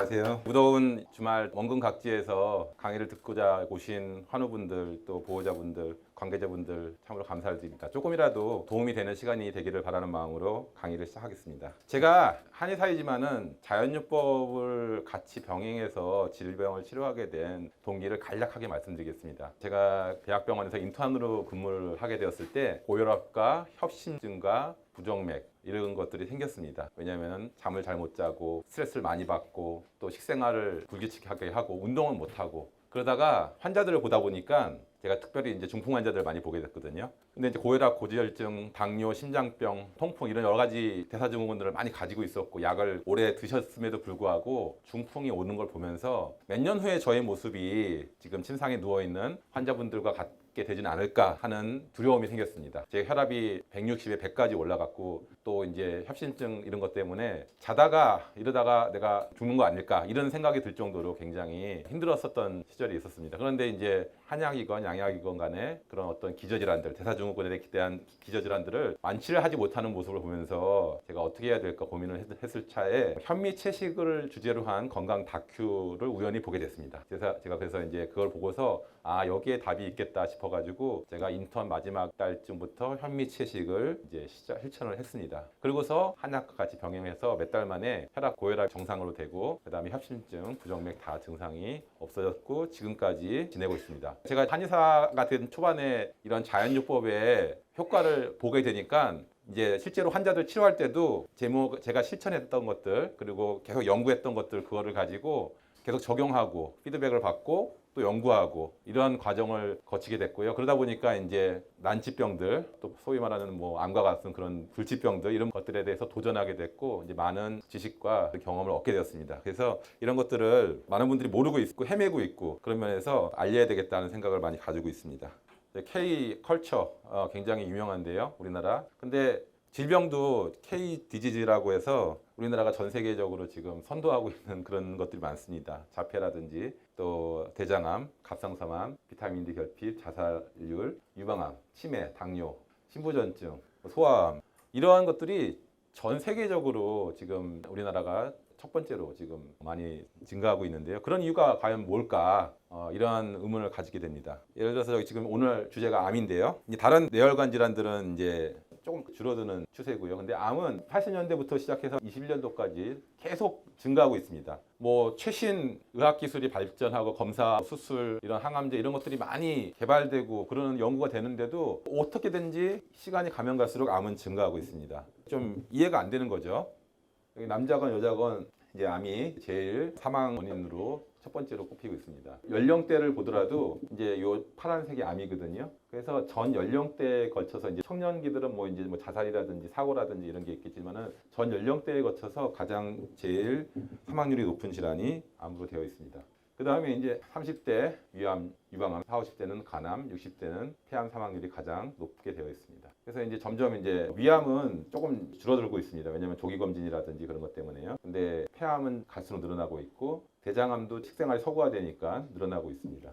안녕하세요. 무더운 주말 원근 각지에서 강의를 듣고자 오신 환우분들 또 보호자분들 관계자분들 참으로 감사드립니다. 조금이라도 도움이 되는 시간이 되기를 바라는 마음으로 강의를 시작하겠습니다. 제가 한의사이지만은 자연요법을 같이 병행해서 질병을 치료하게 된 동기를 간략하게 말씀드리겠습니다. 제가 대학병원에서 인턴으로 근무를 하게 되었을 때 고혈압과 협심증과 부정맥 이런 것들이 생겼습니다. 왜냐하면 잠을 잘 못 자고 스트레스를 많이 받고 또 식생활을 불규칙하게 하고 운동을 못 하고 그러다가 환자들을 보다 보니까 제가 특별히 이제 중풍 환자들을 많이 보게 됐거든요. 근데 이제 고혈압, 고지혈증, 당뇨, 심장병, 통풍 이런 여러 가지 대사증후군들을 많이 가지고 있었고 약을 오래 드셨음에도 불구하고 중풍이 오는 걸 보면서 몇 년 후에 저의 모습이 지금 침상에 누워 있는 환자분들과 같 게 되지는 않을까 하는 두려움이 생겼습니다. 제 혈압이 160에 100까지 올라갔고 또 이제 협심증 이런 것 때문에 자다가 이러다가 내가 죽는 거 아닐까 이런 생각이 들 정도로 굉장히 힘들었었던 시절이 있었습니다. 그런데 이제 한약이건 양약이건 간에 그런 어떤 기저질환들 대사증후군에 대한 기저질환들을 완치를 하지 못하는 모습을 보면서 제가 어떻게 해야 될까 고민을 했- 했을 차에 현미 채식을 주제로 한 건강 다큐를 우연히 보게 됐습니다. 그래서 제가 그래서 이제 그걸 보고서 아 여기에 답이 있겠다 싶어가지고 제가 인턴 마지막 달쯤부터 현미 채식을 이제 시작 실천을 했습니다. 그리고서 한약과 같이 병행해서 몇 달 만에 혈압 고혈압 정상으로 되고 그다음에 협심증 부정맥 다 증상이 없어졌고 지금까지 지내고 있습니다. 제가 한의사 같은 초반에 이런 자연요법의 효과를 보게 되니까 이제 실제로 환자들 치료할 때도 제목 제가 실천했던 것들 그리고 계속 연구했던 것들 그거를 가지고 계속 적용하고 피드백을 받고 또 연구하고 이러한 과정을 거치게 됐고요. 그러다 보니까 이제 난치병들 또 소위 말하는 뭐 암과 같은 그런 불치병들 이런 것들에 대해서 도전하게 됐고 이제 많은 지식과 경험을 얻게 되었습니다. 그래서 이런 것들을 많은 분들이 모르고 있고 헤매고 있고 그런 면에서 알려야 되겠다는 생각을 많이 가지고 있습니다. K 컬처 어, 굉장히 유명한데요, 우리나라. 근데 질병도 K 디지즈라고 해서 우리나라가 전 세계적으로 지금 선도하고 있는 그런 것들이 많습니다. 자폐라든지 또 대장암, 갑상선암, 비타민 D 결핍, 자살률, 유방암, 치매, 당뇨, 신부전증, 소아암 이러한 것들이 전 세계적으로 지금 우리나라가 첫 번째로 지금 많이 증가하고 있는데요. 그런 이유가 과연 뭘까? 어, 이러한 의문을 가지게 됩니다. 예를 들어서 지금 오늘 주제가 암인데요. 다른 뇌혈관 질환들은 이제 조금 줄어드는 추세고요. 근데 암은 80년대부터 시작해서 21년도까지 계속 증가하고 있습니다. 뭐 최신 의학 기술이 발전하고 검사, 수술, 이런 항암제 이런 것들이 많이 개발되고 그러는 연구가 되는데도 어떻게든지 시간이 가면 갈수록 암은 증가하고 있습니다. 좀 이해가 안 되는 거죠. 남자건 여자건 이제 암이 제일 사망 원인으로 첫 번째로 꼽히고 있습니다. 연령대를 보더라도 이제 요 파란색이 암이거든요. 그래서 전 연령대에 걸쳐서 이제 청년기들은 뭐 이제 뭐 자살이라든지 사고라든지 이런 게 있겠지만은 전 연령대에 거쳐서 가장 제일 사망률이 높은 질환이 암으로 되어 있습니다. 그 다음에 이제 30대 위암, 유방암, 40, 50대는 간암, 60대는 폐암 사망률이 가장 높게 되어 있습니다. 그래서 이제 점점 이제 위암은 조금 줄어들고 있습니다. 왜냐하면 조기 검진이라든지 그런 것 때문에요. 근데 폐암은 갈수록 늘어나고 있고 대장암도 식생활이 서구화되니까 늘어나고 있습니다.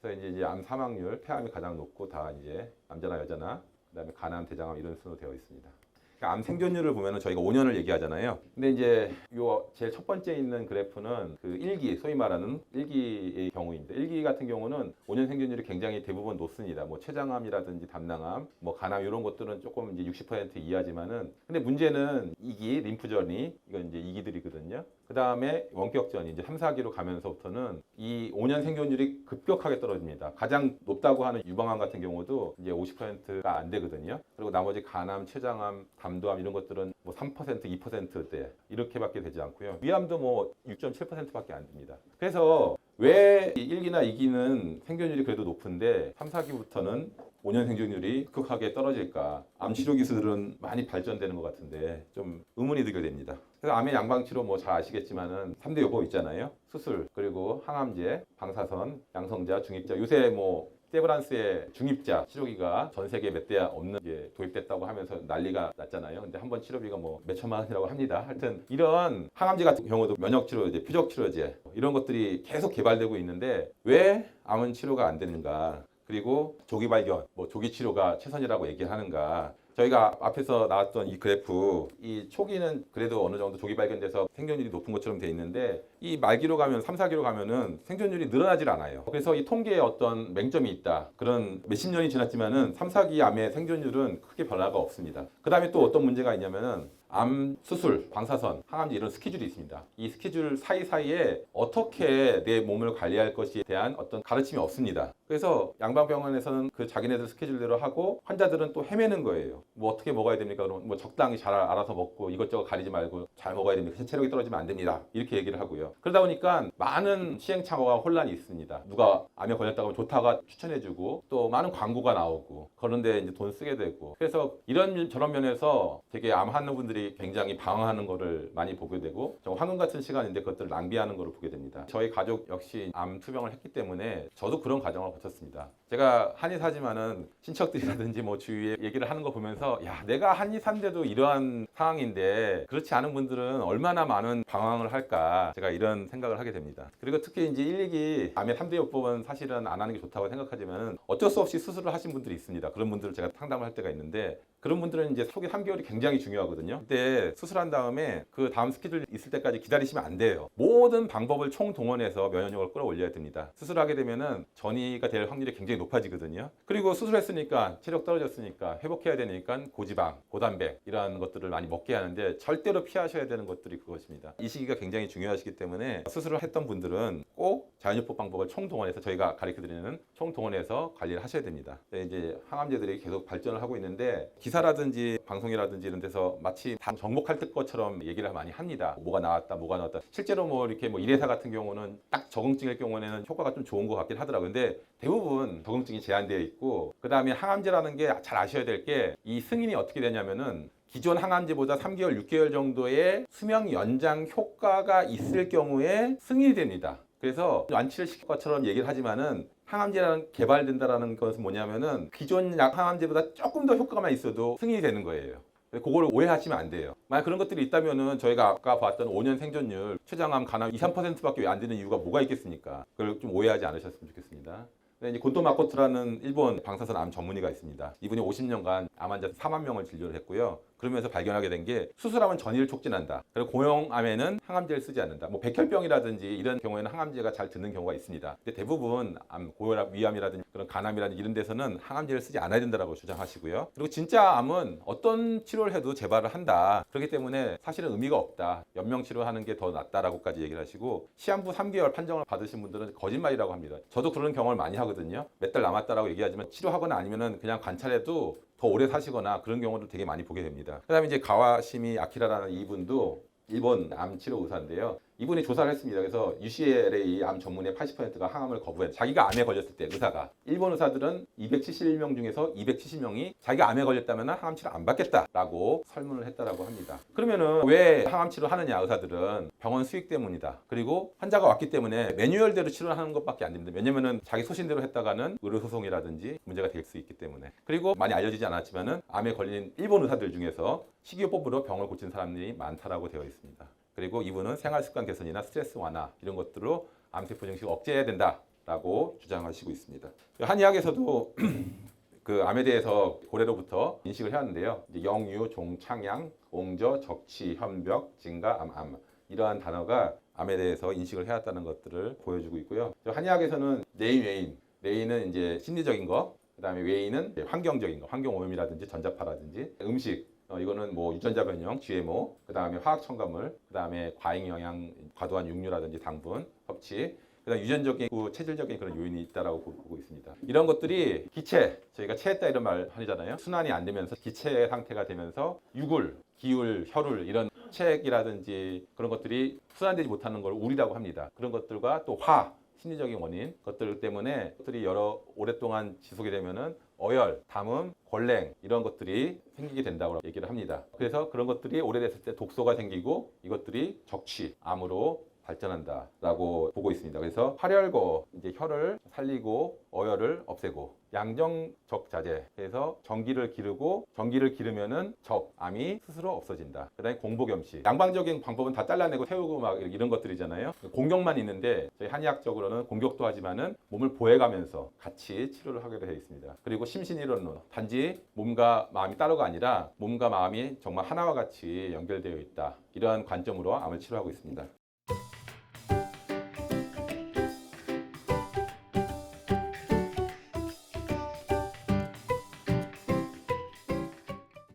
그래서 이제, 이제 암 사망률, 폐암이 가장 높고 다 이제 남자나 여자나 그다음에 간암, 대장암 이런 순으로 되어 있습니다. 그러니까 암 생존율을 보면은 저희가 5년을 얘기하잖아요. 근데 이제 요 제일 첫 번째 있는 그래프는 그 1기, 소위 말하는 1기의 경우입니다. 1기 같은 경우는 5년 생존율이 굉장히 대부분 높습니다. 뭐 췌장암이라든지 담낭암, 뭐 간암 이런 것들은 조금 이제 60% 이하지만은 근데 문제는 2기 림프전이 이건 이제 2기들이거든요. 그 다음에 원격전이 이제 3, 4기로 가면서부터는 이 5년 생존율이 급격하게 떨어집니다. 가장 높다고 하는 유방암 같은 경우도 이제 50%가 안 되거든요. 그리고 나머지 간암, 췌장암, 담 도암 이런 것들은 뭐 3%, 2%대 이렇게밖에 되지 않고요. 위암도 뭐 6.7%밖에 안 됩니다. 그래서 왜 1기나 2기는 생존율이 그래도 높은데 3, 4기부터는 5년 생존율이 급하게 떨어질까? 암 치료 기술은 많이 발전되는 것 같은데 좀 의문이 들게 됩니다. 그래서 암의 양방 치료 뭐 잘 아시겠지만은 3대 요법 있잖아요. 수술, 그리고 항암제, 방사선, 양성자, 중입자. 요새 뭐 세브란스의 중입자 치료기가 전 세계 몇 대야 없는 게 도입됐다고 하면서 난리가 났잖아요. 근데 한 번 치료비가 뭐 몇 천만 원이라고 합니다. 하여튼 이런 항암제 같은 경우도 면역 치료제, 표적 치료제 이런 것들이 계속 개발되고 있는데 왜 암은 치료가 안 되는가? 그리고 조기 발견, 뭐 조기 치료가 최선이라고 얘기하는가? 저희가 앞에서 나왔던 이 그래프, 이 초기는 그래도 어느 정도 조기 발견돼서 생존율이 높은 것처럼 돼 있는데 이 말기로 가면 3, 4기로 가면은 생존율이 늘어나질 않아요. 그래서 이 통계에 어떤 맹점이 있다. 그런 몇십 년이 지났지만은 3, 4기 암의 생존율은 크게 변화가 없습니다. 그다음에 또 어떤 문제가 있냐면은 암 수술, 방사선, 항암제 이런 스케줄이 있습니다. 이 스케줄 사이사이에 어떻게 내 몸을 관리할 것에 대한 어떤 가르침이 없습니다. 그래서 양방병원에서는 그 자기네들 스케줄대로 하고 환자들은 또 헤매는 거예요. 뭐 어떻게 먹어야 됩니까? 그러면 뭐 적당히 잘 알아서 먹고 이것저것 가리지 말고 잘 먹어야 됩니다. 체력이 떨어지면 안 됩니다. 이렇게 얘기를 하고요. 그러다 보니까 많은 시행착오와 혼란이 있습니다. 누가 암에 걸렸다고 하면 좋다가 추천해주고 또 많은 광고가 나오고 그런데 이제 돈 쓰게 되고 그래서 이런 저런 면에서 되게 암 하는 분들이 굉장히 방황하는 거를 많이 보게 되고 좀 황금 같은 시간인데 그것들을 낭비하는 거를 보게 됩니다. 저희 가족 역시 암 투병을 했기 때문에 저도 그런 과정을 거쳤습니다. 제가 한의사지만은 친척들이라든지 뭐 주위에 얘기를 하는 거 보면서 야 내가 한의사인데도 이러한 상황인데 그렇지 않은 분들은 얼마나 많은 방황을 할까 제가 이런 생각을 하게 됩니다. 그리고 특히 이제 1, 2기 암의 3대 요법은 사실은 안 하는 게 좋다고 생각하지만 어쩔 수 없이 수술을 하신 분들이 있습니다. 그런 분들을 제가 상담을 할 때가 있는데 그런 분들은 이제 초기 3개월이 굉장히 중요하거든요. 그때 수술한 다음에 그 다음 스케줄 있을 때까지 기다리시면 안 돼요. 모든 방법을 총동원해서 면역력을 끌어올려야 됩니다. 수술하게 되면은 전이가 될 확률이 굉장히 높아지거든요. 그리고 수술했으니까 체력 떨어졌으니까 회복해야 되니까 고지방, 고단백 이러한 것들을 많이 먹게 하는데 절대로 피하셔야 되는 것들이 그것입니다. 이 시기가 굉장히 중요하시기 때문에 수술을 했던 분들은 꼭 자연요법 방법을 총동원해서 저희가 가르쳐드리는 총동원해서 관리를 하셔야 됩니다. 네, 이제 항암제들이 계속 발전을 하고 있는데 기사 라든지 방송이라든지 이런 데서 마치 다 정복할 것처럼 얘기를 많이 합니다. 뭐가 나왔다, 뭐가 나왔다. 실제로 뭐 이렇게 뭐 일회사 같은 경우는 딱 적응증일 경우에는 효과가 좀 좋은 것 같긴 하더라고요. 근데 대부분 적응증이 제한되어 있고 그 다음에 항암제라는 게 잘 아셔야 될 게 이 승인이 어떻게 되냐면은 기존 항암제보다 3개월, 6개월 정도의 수명 연장 효과가 있을 경우에 승인이 됩니다. 그래서 완치를 시킬 것처럼 얘기를 하지만은 항암제라는 개발된다라는 것은 뭐냐면은 기존 약 항암제보다 조금 더 효과만 있어도 승인이 되는 거예요. 그거를 오해하시면 안 돼요. 만약 그런 것들이 있다면은 저희가 아까 봤던 5년 생존율 췌장암, 간암 2, 3%밖에 왜안 되는 이유가 뭐가 있겠습니까? 그걸 좀 오해하지 않으셨으면 좋겠습니다. 네, 이제 곤토 마코토라는 일본 방사선 암 전문의가 있습니다. 이분이 50년간 암 환자 4만 명을 진료를 했고요. 그러면서 발견하게 된 게 수술하면 전이를 촉진한다. 그리고 고형암에는 항암제를 쓰지 않는다. 뭐 백혈병이라든지 이런 경우에는 항암제가 잘 듣는 경우가 있습니다. 근데 대부분 암, 고혈압, 위암이라든지 그런 간암이라든지 이런 데서는 항암제를 쓰지 않아야 된다고 주장하시고요. 그리고 진짜 암은 어떤 치료를 해도 재발을 한다. 그렇기 때문에 사실은 의미가 없다. 연명 치료하는 게 더 낫다라고까지 얘기를 하시고 시한부 3개월 판정을 받으신 분들은 거짓말이라고 합니다. 저도 그런 경험을 많이 하거든요. 몇 달 남았다라고 얘기하지만 치료하거나 아니면은 그냥 관찰해도 더 오래 사시거나 그런 경우를 되게 많이 보게 됩니다. 그다음에 이제 가와시미 아키라라는 이분도 일본 암 치료 의사인데요. 이분이 조사를 했습니다. 그래서 UCLA 암 전문의 80%가 항암을 거부해. 자기가 암에 걸렸을 때 의사가 일본 의사들은 271명 중에서 270명이 자기가 암에 걸렸다면 항암 치료 안 받겠다라고 설문을 했다라고 합니다. 그러면은 왜 항암 치료 하느냐 의사들은 병원 수익 때문이다. 그리고 환자가 왔기 때문에 매뉴얼대로 치료하는 것밖에 안 됩니다. 왜냐면은 자기 소신대로 했다가는 의료 소송이라든지 문제가 될 수 있기 때문에. 그리고 많이 알려지지 않았지만은 암에 걸린 일본 의사들 중에서 식이요법으로 병을 고친 사람들이 많다라고 되어 있습니다. 그리고 이분은 생활 습관 개선이나 스트레스 완화 이런 것들로 암세포 증식을 억제해야 된다라고 주장하시고 있습니다. 한의학에서도 그 암에 대해서 고래로부터 인식을 해왔는데요. 영유, 종, 창양, 옹저, 적치, 현벽, 진가, 암, 암 이러한 단어가 암에 대해서 인식을 해왔다는 것들을 보여주고 있고요. 한의학에서는 내인, 외인, 내인은 이제 심리적인 거, 그다음에 외인은 환경적인 거, 환경 오염이라든지 전자파라든지 음식 어, 이거는 뭐 유전자 변형, GMO, 그 다음에 화학 첨가물, 그 다음에 과잉 영양, 과도한 육류라든지 당분 섭취, 그다음 유전적인, 그 체질적인 그런 요인이 있다라고 보- 보고 있습니다. 이런 것들이 기체, 저희가 체했다 이런 말 하잖아요. 순환이 안 되면서 기체 상태가 되면서 유골, 기울, 혈울 이런 체액이라든지 그런 것들이 순환되지 못하는 걸 우리라고 합니다. 그런 것들과 또 화, 심리적인 원인 것들 때문에 것들이 여러 오랫동안 지속이 되면은 어열, 담음, 골랭 이런 것들이 생기게 된다고 얘기를 합니다. 그래서 그런 것들이 오래됐을 때 독소가 생기고 이것들이 적취, 암으로 발전한다라고 보고 있습니다. 그래서 활혈거 이제 혈을 살리고 어혈을 없애고 양정적 자제 해서 전기를 기르고 전기를 기르면은 적 암이 스스로 없어진다. 그다음에 공복염시 양방적인 방법은 다 잘라내고 태우고 막 이런 것들이잖아요. 공격만 있는데 저희 한의학적으로는 공격도 하지만은 몸을 보호해가면서 같이 치료를 하게 되어 있습니다. 그리고 심신이론론 단지 몸과 마음이 따로가 아니라 몸과 마음이 정말 하나와 같이 연결되어 있다. 이러한 관점으로 암을 치료하고 있습니다.